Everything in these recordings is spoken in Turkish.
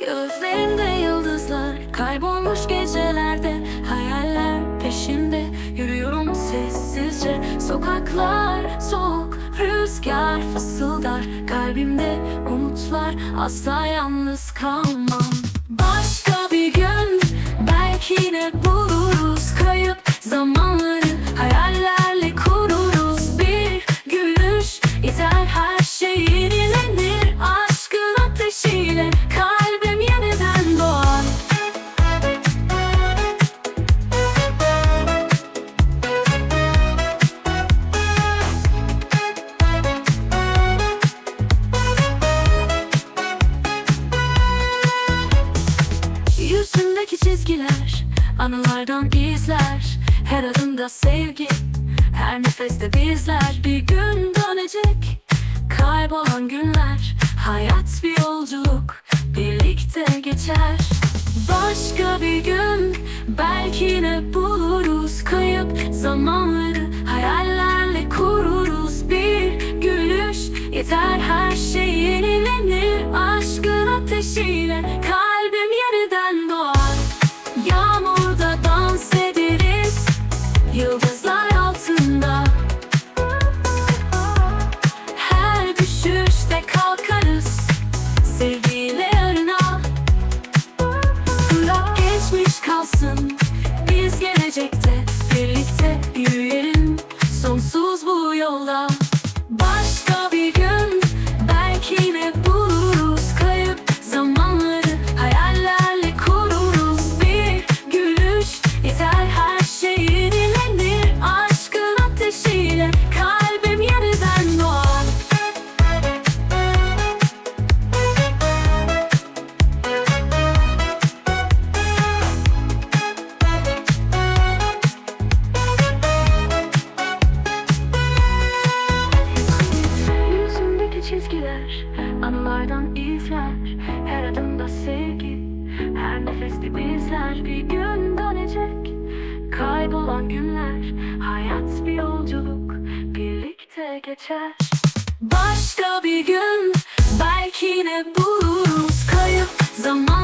Gözlerinde yıldızlar Kaybolmuş gecelerde. Hayaller peşinde. Yürüyorum sessizce. Sokaklar soğuk Rüzgar fısıldar. Kalbimde umutlar Asla yalnız kalmam. Başka bir gün Belki yine buluruz. Kayıp zamanları Hayallerle kururuz. Bir gülüş Yeter her şey Yüzündeki çizgiler Anılardan izler. Her adımda sevgi Her nefeste bizler. Bir gün dönecek Kaybolan günler. Hayat bir yolculuk Birlikte geçer. Başka bir gün Belki yine buluruz. Kayıp zamanları Hayallerle kururuz. Bir gülüş Yeter her şey yenilenir. Aşkın ateşiyle Kalbim kalsın. Biz gelecekte birlikte yürüyelim. Sonsuz bu yolda Anılardan izler Her adımda sevgi. Her nefeste bizler Bir gün dönecek. Kaybolan günler Hayat bir yolculuk. Birlikte geçer. Başka bir gün Belki yine buluruz. Kayıp zamanları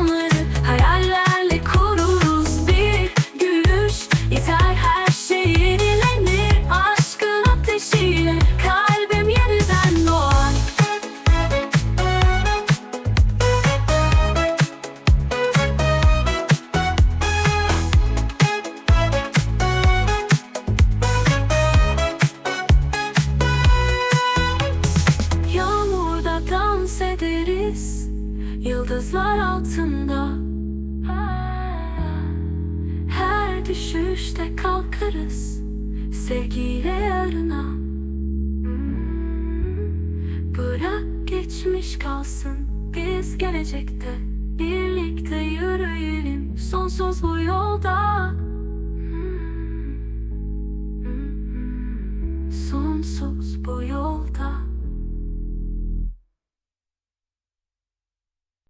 ederiz Yıldızlar altında. Her düşüşte kalkarız Sevgiyle yarına. Bırak geçmiş kalsın Biz gelecekte. Birlikte yürüyelim Sonsuz bu yolda. Sonsuz bu yolda